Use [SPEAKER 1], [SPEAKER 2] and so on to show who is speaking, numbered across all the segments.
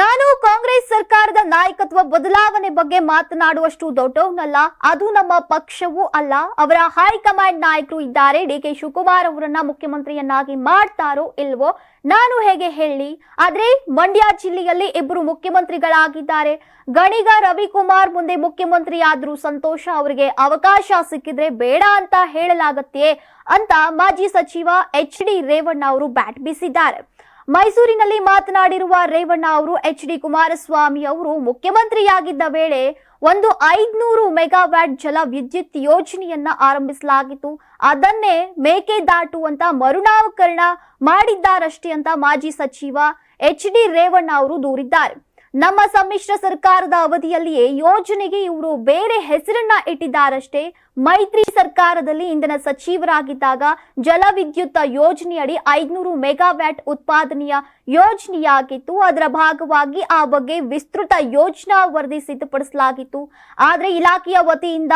[SPEAKER 1] ನಾನು ಕಾಂಗ್ರೆಸ್ ಸರ್ಕಾರದ ನಾಯಕತ್ವ ಬದಲಾವಣೆ ಬಗ್ಗೆ ಮಾತನಾಡುವಷ್ಟು ದೊಡ್ಡವನಲ್ಲ. ಅದು ನಮ್ಮ ಪಕ್ಷವೂ ಅಲ್ಲ. ಅವರ ಹೈಕಮಾಂಡ್ ನಾಯಕರು ಇದ್ದಾರೆ. ಡಿ ಕೆ ಶಿವಕುಮಾರ್ ಅವರನ್ನ ಮುಖ್ಯಮಂತ್ರಿಯನ್ನಾಗಿ ಮಾಡ್ತಾರೋ ಇಲ್ವೋ ನಾನು ಹೇಗೆ ಹೇಳಿ. ಆದ್ರೆ ಮಂಡ್ಯ ಜಿಲ್ಲೆಯಲ್ಲಿ ಇಬ್ಬರು ಮುಖ್ಯಮಂತ್ರಿಗಳಾಗಿದ್ದಾರೆ. ಗಣಿಗ ರವಿಕುಮಾರ್ ಮುಂದೆ ಮುಖ್ಯಮಂತ್ರಿ ಆದ್ರೂ ಸಂತೋಷ ಅವರಿಗೆ ಅವಕಾಶ ಸಿಕ್ಕಿದ್ರೆ ಬೇಡ ಅಂತ ಹೇಳಲಾಗತ್ತೆ ಅಂತ ಮಾಜಿ ಸಚಿವ ಎಚ್ ಡಿ ರೇವಣ್ಣ ಅವರು ಬ್ಯಾಟ್ ಬೀಸಿದ್ದಾರೆ. ಮೈಸೂರಿನಲ್ಲಿ ಮಾತನಾಡಿರುವ ರೇವಣ್ಣ ಅವರು ಎಚ್ ಡಿ ಕುಮಾರಸ್ವಾಮಿ ಅವರು ಮುಖ್ಯಮಂತ್ರಿಯಾಗಿದ್ದ ವೇಳೆ ಒಂದು ಐದ್ನೂರು ಮೆಗಾವ್ಯಾಟ್ ಜಲ ವಿದ್ಯುತ್ ಯೋಜನೆಯನ್ನ ಆರಂಭಿಸಲಾಗಿತ್ತು. ಅದನ್ನೇ ಮೇಕೆದಾಟು ಅಂತ ಮರುನಾಮಕರಣ ಮಾಡಿದ್ದಾರಷ್ಟೇ ಅಂತ ಮಾಜಿ ಸಚಿವ ಎಚ್ ಡಿ ರೇವಣ್ಣ ಅವರು ದೂರಿದ್ದಾರೆ. ನಮ್ಮ ಸಮ್ಮಿಶ್ರ ಸರ್ಕಾರದ ಅವಧಿಯಲ್ಲಿಯೇ ಯೋಜನೆಗೆ ಇವರು ಬೇರೆ ಹೆಸರನ್ನ ಇಟ್ಟಿದ್ದಾರಷ್ಟೇ. ಮೈತ್ರಿ ಸರ್ಕಾರದಲ್ಲಿ ಇಂಧನ ಸಚಿವರಾಗಿದ್ದಾಗ ಜಲವಿದ್ಯುತ್ ಯೋಜನೆಯಡಿ ಐದ್ನೂರು ಮೆಗಾವ್ಯಾಟ್ ಉತ್ಪಾದನೆಯ ಯೋಜನೆಯಾಗಿತ್ತು. ಅದರ ಭಾಗವಾಗಿ ಆ ಬಗ್ಗೆ ವಿಸ್ತೃತ ಯೋಜನಾ ವರದಿ ಸಿದ್ಧಪಡಿಸಲಾಗಿತ್ತು. ಆದರೆ ಇಲಾಖೆಯ ವತಿಯಿಂದ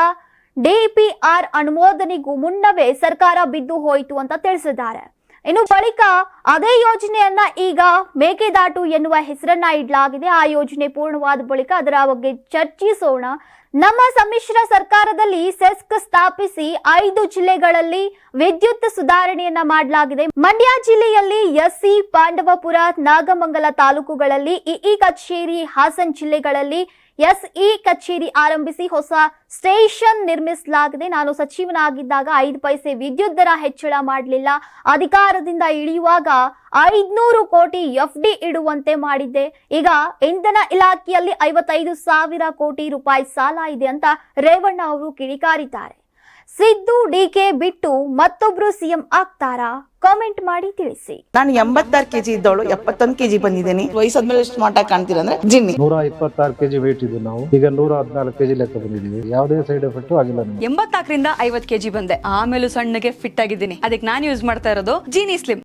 [SPEAKER 1] ಡಿಪಿಆರ್ ಅನುಮೋದನೆಗೂ ಮುನ್ನವೇ ಸರ್ಕಾರ ಬಿದ್ದು ಹೋಯಿತು ಅಂತ ತಿಳಿಸಿದ್ದಾರೆ. ಇನ್ನು ಬಳಿಕ ಅದೇ ಯೋಜನೆಯನ್ನ ಈಗ ಮೇಕೆದಾಟು ಎನ್ನುವ ಹೆಸರನ್ನ ಇಡಲಾಗಿದೆ. ಆ ಯೋಜನೆ ಪೂರ್ಣವಾದ ಬಳಿಕ ಅದರ ಬಗ್ಗೆ ಚರ್ಚಿಸೋಣ. ನಮ್ಮ ಸಮ್ಮಿಶ್ರ ಸರ್ಕಾರದಲ್ಲಿ ಸೆಸ್ಕ್ ಸ್ಥಾಪಿಸಿ ಐದು ಜಿಲ್ಲೆಗಳಲ್ಲಿ ವಿದ್ಯುತ್ ಸುಧಾರಣೆಯನ್ನ ಮಾಡಲಾಗಿದೆ. ಮಂಡ್ಯ ಜಿಲ್ಲೆಯಲ್ಲಿ ಎಸ್ಸಿ, ಪಾಂಡವಪುರ, ನಾಗಮಂಗಲ ತಾಲೂಕುಗಳಲ್ಲಿ ಇಇ ಕಚೇರಿ, ಹಾಸನ್ ಜಿಲ್ಲೆಗಳಲ್ಲಿ ಎಸ್ಇ ಕಚೇರಿ ಆರಂಭಿಸಿ ಹೊಸ ಸ್ಟೇಷನ್ ನಿರ್ಮಿಸಲಾಗಿದೆ. ನಾನು ಸಚಿವನಾಗಿದ್ದಾಗ ಐದು ಪೈಸೆ ವಿದ್ಯುತ್ ದರ ಹೆಚ್ಚಳ ಮಾಡಲಿಲ್ಲ. ಅಧಿಕಾರದಿಂದ ಇಳಿಯುವಾಗ ಐದ್ನೂರು ಕೋಟಿ ಎಫ್ ಡಿ ಇಡುವಂತೆ ಮಾಡಿದ್ದೆ. ಈಗ ಇಂಧನ ಇಲಾಖೆಯಲ್ಲಿ ಐವತ್ತೈದು ಸಾವಿರ ಕೋಟಿ ರೂಪಾಯಿ ಸಾಲ ಇದೆ ಅಂತ ರೇವಣ್ಣ ಅವರು ಕಿಡಿಕಾರಿದ್ದಾರೆ. ಸಿದ್ದು ಡಿಕೆ ಬಿಟ್ಟು ಮತ್ತೊಬ್ರು ಸಿಎಂ ಆಗ್ತಾರಾ? ಕಾಮೆಂಟ್ ಮಾಡಿ ತಿಳಿಸಿ.
[SPEAKER 2] ನಾನು ಎಂಬತ್ತಾರು ಕೆಜಿ ಇದ್ದವಳು ಎಪ್ಪತ್ತೊಂದು ಕೆಜಿ ಬಂದಿದ್ದೀನಿ. ವಯಸ್ಸಾದ್ಮೇಲೆ ಸ್ಮಾರ್ಟ್ ಆಗಿ ಕಾಣ್ತೀರ ಅಂದ್ರೆ ಜಿನ್ನಿ.
[SPEAKER 3] ನೂರ ಇಪ್ಪತ್ತಾರು ಕೆಜಿ ವೇಟ್ ಇದ್ದು ನಾವು. ಈಗ ನೂರ ಹದಿನಾಲ್ಕು ಕೆಜಿ ಲೆಕ್ಕ ಬಂದಿದ್ದೀವಿ. ಯಾವುದೇ ಸೈಡ್ ಎಫೆಕ್ಟ್ ಆಗಿಲ್ಲ ಎಂಬತ್ತಾಕರಿಂದ
[SPEAKER 4] ಐವತ್ತು ಐವತ್ ಕೆಜಿ ಬಂದೆ. ಆಮೇಲೂ ಸಣ್ಣಗೆ ಫಿಟ್ ಆಗಿದ್ದೀನಿ. ಅದಕ್ಕೆ ನಾನು ಯೂಸ್ ಮಾಡ್ತಾ ಇರೋದು ಜೀನಿ ಸ್ಲಿಮ್